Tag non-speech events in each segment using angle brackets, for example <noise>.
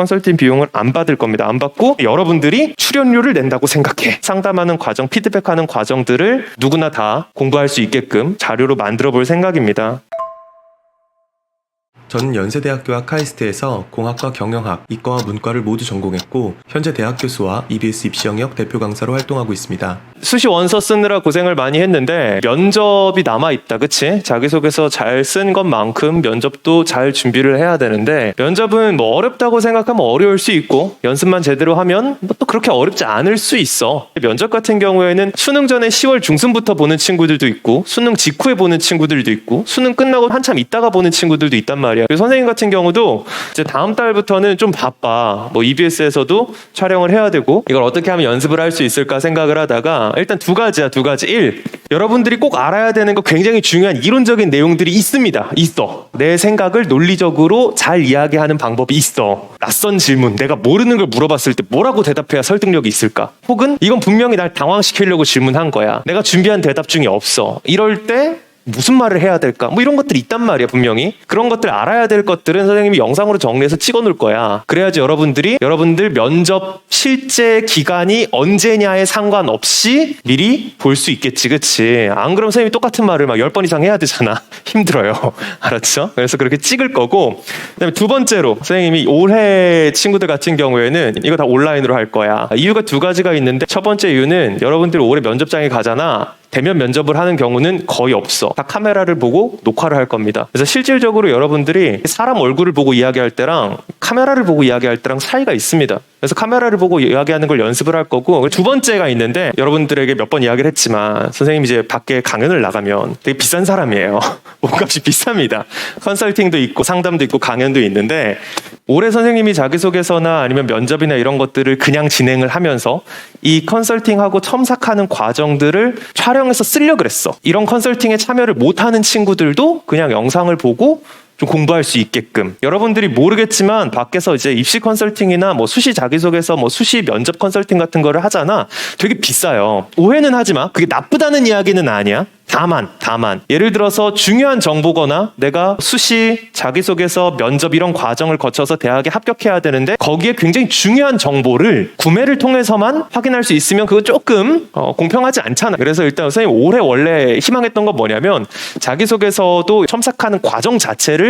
컨설팅 비용을 안 받을 겁니다. 안 받고 여러분들이 출연료를 낸다고 생각해. 상담하는 과정, 피드백하는 과정들을 누구나 다 공부할 수 있게끔 자료로 만들어 볼 생각입니다. 저는 연세대학교와 카이스트에서 공학과 경영학, 이과와 문과를 모두 전공했고 현재 대학 교수와 EBS 입시 영역 대표 강사로 활동하고 있습니다. 수시 원서 쓰느라 고생을 많이 했는데 면접이 남아 있다, 그치? 자기소개서 잘 쓴 것만큼 면접도 잘 준비를 해야 되는데 면접은 뭐 어렵다고 생각하면 어려울 수 있고 연습만 제대로 하면 뭐또 그렇게 어렵지 않을 수 있어. 면접 같은 경우에는 수능 전에 10월 중순부터 보는 친구들도 있고 수능 직후에 보는 친구들도 있고 수능 끝나고 한참 있다가 보는 친구들도 있단 말이야. 그래서 선생님 같은 경우도 이제 다음 달부터는 좀 바빠. 뭐 EBS에서도 촬영을 해야 되고 이걸 어떻게 하면 연습을 할 수 있을까 생각을 하다가 일단 두 가지야 두 가지. 1. 여러분들이 꼭 알아야 되는 거 굉장히 중요한 이론적인 내용들이 있습니다. 있어. 내 생각을 논리적으로 잘 이야기하는 방법이 있어. 낯선 질문, 내가 모르는 걸 물어봤을 때 뭐라고 대답해야 설득력이 있을까? 혹은 이건 분명히 날 당황시키려고 질문한 거야. 내가 준비한 대답 중에 없어. 이럴 때 무슨 말을 해야 될까? 뭐 이런 것들이 있단 말이야, 분명히. 그런 것들 알아야 될 것들은 선생님이 영상으로 정리해서 찍어 놓을 거야. 그래야지 여러분들이 여러분들 면접 실제 기간이 언제냐에 상관없이 미리 볼 수 있겠지, 그치? 안 그러면 선생님이 똑같은 말을 막 열 번 이상 해야 되잖아. <laughs> 힘들어요. <laughs> 알았죠? 그래서 그렇게 찍을 거고. 그다음에 두 번째로 선생님이 올해 친구들 같은 경우에는 이거 다 온라인으로 할 거야. 이유가 두 가지가 있는데 첫 번째 이유는 여러분들이 올해 면접장에 가잖아. 대면 면접을 하는 경우는 거의 없어. 다 카메라를 보고 녹화를 할 겁니다. 그래서 실질적으로 여러분들이 사람 얼굴을 보고 이야기할 때랑 카메라를 보고 이야기할 때랑 차이가 있습니다. 그래서 카메라를 보고 이야기하는 걸 연습을 할 거고 두 번째가 있는데 여러분들에게 몇 번 이야기를 했지만 선생님이 이제 밖에 강연을 나가면 되게 비싼 사람이에요. <laughs> 몸값이 비쌉니다. 컨설팅도 있고 상담도 있고 강연도 있는데 올해 선생님이 자기소개서나 아니면 면접이나 이런 것들을 그냥 진행을 하면서 이 컨설팅하고 첨삭하는 과정들을 촬영해서 쓰려 그랬어. 이런 컨설팅에 참여를 못하는 친구들도 그냥 영상을 보고 좀 공부할 수 있게끔. 여러분들이 모르겠지만 밖에서 이제 입시 컨설팅이나 뭐 수시 자기소개서 뭐 수시 면접 컨설팅 같은 거를 하잖아. 되게 비싸요. 오해는 하지 마. 그게 나쁘다는 이야기는 아니야. 다만 다만. 예를 들어서 중요한 정보거나 내가 수시 자기소개서 면접 이런 과정을 거쳐서 대학에 합격해야 되는데 거기에 굉장히 중요한 정보를 구매를 통해서만 확인할 수 있으면 그거 조금 어, 공평하지 않잖아. 그래서 일단 선생님 올해 원래 희망했던 건 뭐냐면 자기소개서도 첨삭하는 과정 자체를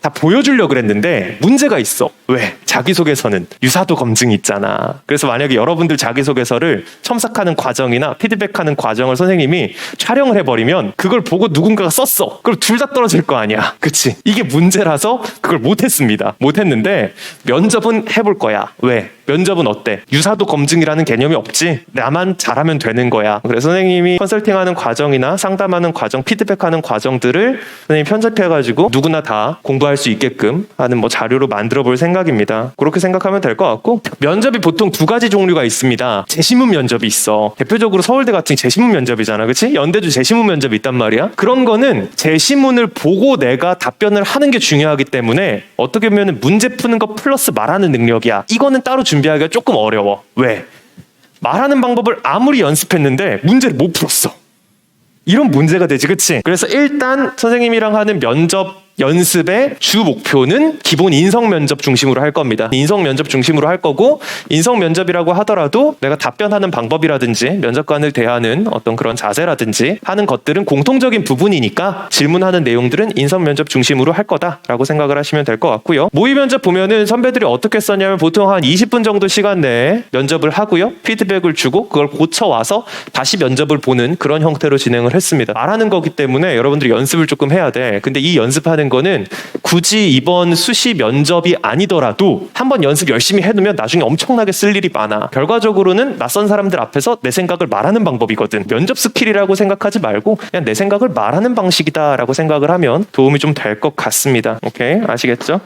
다 보여주려고 그랬는데 문제가 있어. 왜? 자기소개서는 유사도 검증이 있잖아. 그래서 만약에 여러분들 자기소개서를 첨삭하는 과정이나 피드백하는 과정을 선생님이 촬영을 해버리면 그걸 보고 누군가가 썼어. 그럼 둘 다 떨어질 거 아니야. 그치? 이게 문제라서 그걸 못했습니다. 못했는데 면접은 해볼 거야. 왜? 면접은 어때? 유사도 검증이라는 개념이 없지? 나만 잘하면 되는 거야. 그래서 선생님이 컨설팅하는 과정이나 상담하는 과정, 피드백하는 과정들을 선생님이 편집해가지고 누구나 다 공부 할 수 있게끔 하는 뭐 자료로 만들어 볼 생각입니다. 그렇게 생각하면 될 것 같고 면접이 보통 두 가지 종류가 있습니다. 재신문 면접이 있어. 대표적으로 서울대 같은 게 재신문 면접이잖아. 그치? 연대도 재신문 면접이 있단 말이야. 그런 거는 재신문을 보고 내가 답변을 하는 게 중요하기 때문에 어떻게 보면 문제 푸는 거 플러스 말하는 능력이야. 이거는 따로 준비하기가 조금 어려워. 왜? 말하는 방법을 아무리 연습했는데 문제를 못 풀었어. 이런 문제가 되지, 그치? 그래서 일단 선생님이랑 하는 면접 연습의 주 목표는 기본 인성 면접 중심으로 할 겁니다. 인성 면접 중심으로 할 거고 인성 면접이라고 하더라도 내가 답변하는 방법이라든지 면접관을 대하는 어떤 그런 자세라든지 하는 것들은 공통적인 부분이니까 질문하는 내용들은 인성 면접 중심으로 할 거다라고 생각을 하시면 될 것 같고요. 모의 면접 보면은 선배들이 어떻게 썼냐면 보통 한 20분 정도 시간 내에 면접을 하고요. 피드백을 주고 그걸 고쳐 와서 다시 면접을 보는 그런 형태로 진행을 했습니다. 말하는 거기 때문에 여러분들이 연습을 조금 해야 돼. 근데 이 연습하는 거는 굳이 이번 수시 면접이 아니더라도 한번 연습 열심히 해두면 나중에 엄청나게 쓸 일이 많아. 결과적으로는 낯선 사람들 앞에서 내 생각을 말하는 방법이거든. 면접 스킬이라고 생각하지 말고 그냥 내 생각을 말하는 방식이다라고 생각을 하면 도움이 좀 될 것 같습니다. 오케이 아시겠죠?